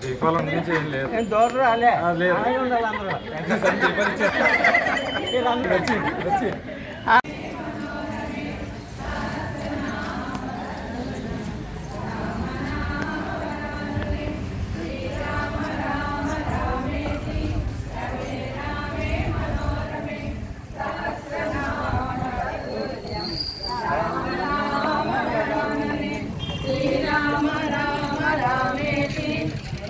దీపావళి నుంచి ఏం లేదు దూరం రాలే లేదు ఉండాలి అందరూ వచ్చి వచ్చి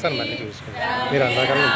సార్ మళ్ళీ చూసుకుంటాం మీరు అందరికన్నా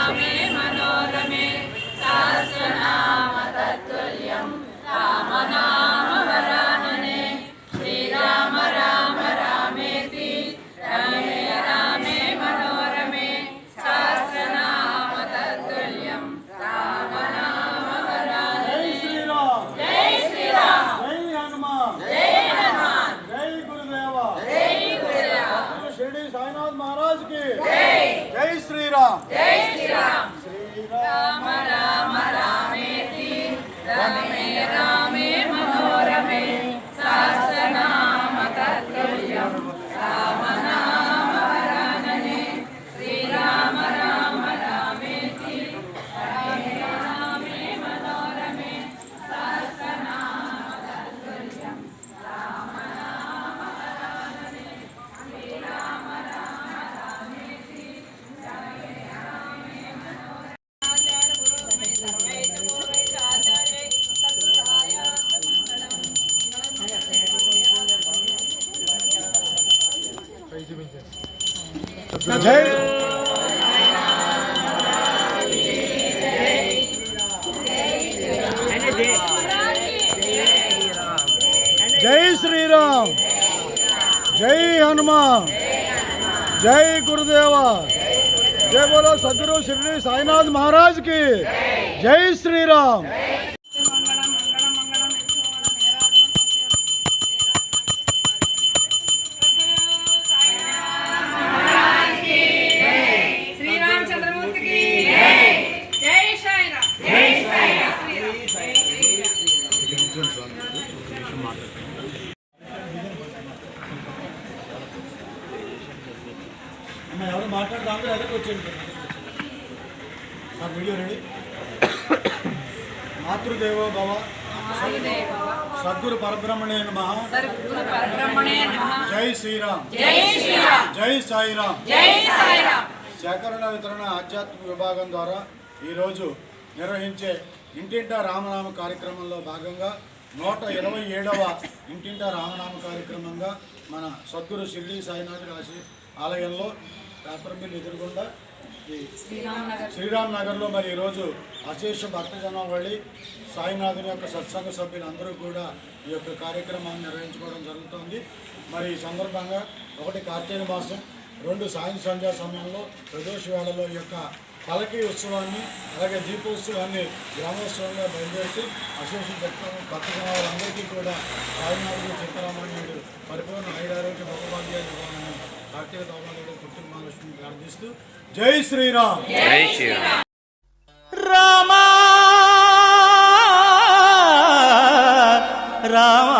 జై గురుదేవ. జై బోలో సద్గురు షిరిడి సాయినాథ్ మహారాజ్కి జై శ్రీరామ్. మాట్లాడుతున్నాను మాట్లాడదా ఎదురుకు వచ్చేయండి సార్ వీడియో రెడీ మాతృదేవో భవ సద్గురు పరబ్రహ్మణే నమ. జై శ్రీరామ్. జై సాయిరామ్. సేకరణ వితరణ ఆధ్యాత్మిక విభాగం ద్వారా ఈరోజు నిర్వహించే ఇంటింటా రామనామ కార్యక్రమంలో భాగంగా నూట ఇరవై ఏడవ ఇంటింటా రామనామ కార్యక్రమంగా మన సద్గురు షిర్డీ సాయినాథ్ రాశి ఆలయంలో పేపర్ మిల్ ఎదురుగుండా శ్రీరామ్ నగర్ శ్రీరామ్ నగర్లో మరి ఈరోజు అశేష భక్తజనం వళ్ళి సాయినాథుని యొక్క సత్సంగ సభ్యులందరూ కూడా ఈ యొక్క కార్యక్రమాన్ని నిర్వహించుకోవడం జరుగుతుంది. మరి ఈ సందర్భంగా ఒకటి కార్తీక మాసం రెండు సాయం సంధ్యా సమయంలో ప్రదోష వేళలో ఈ యొక్క పలకి ఉత్సవాన్ని అలాగే దీపోత్సవాన్ని గ్రామోత్సవంగా బయలుదేరి అశేష భక్త భక్తజనం వాళ్ళందరికీ కూడా సాయినాథుడు సీతారామణ్యుడు పరిపూర్ణ ఐదారోగ్య ఇవ్వాలని కార్తీక తోమాలు కుటుంబాలక్ష్మిని ప్రార్థిస్తూ జై శ్రీరామ్. జై శ్రీరామ్. రామా రామా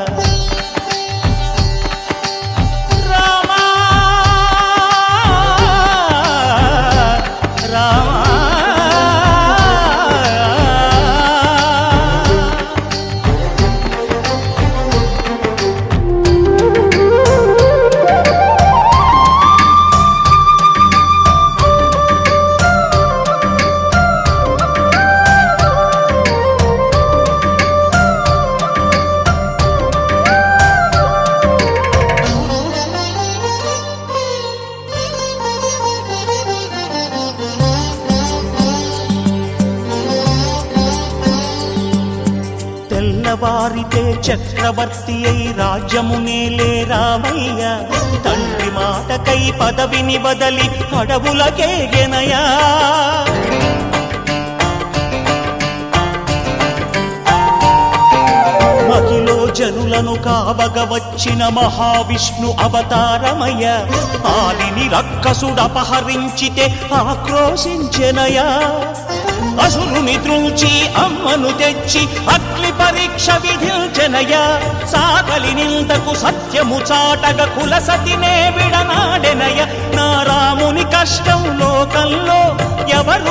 చక్రవర్తి అయి రాజ్యమునేలే రామయ్య. తండ్రి మాటకై పదవిని బదలి అడవులకేగెనయా మహిలో జనులను కావగ వచ్చిన మహావిష్ణు అవతారమయ్య. ఆలిని రక్కసుడపహరించితే ఆక్రోశించెనయా అసురుని త్రుంచి అమ్మను తెచ్చి అగ్ని పరీక్ష విధించనయ సాగలి నిందకు సత్యము చాటగ కుల సతినే విడనాడెనయ నా రాముని కష్టం లోకంలో ఎవరు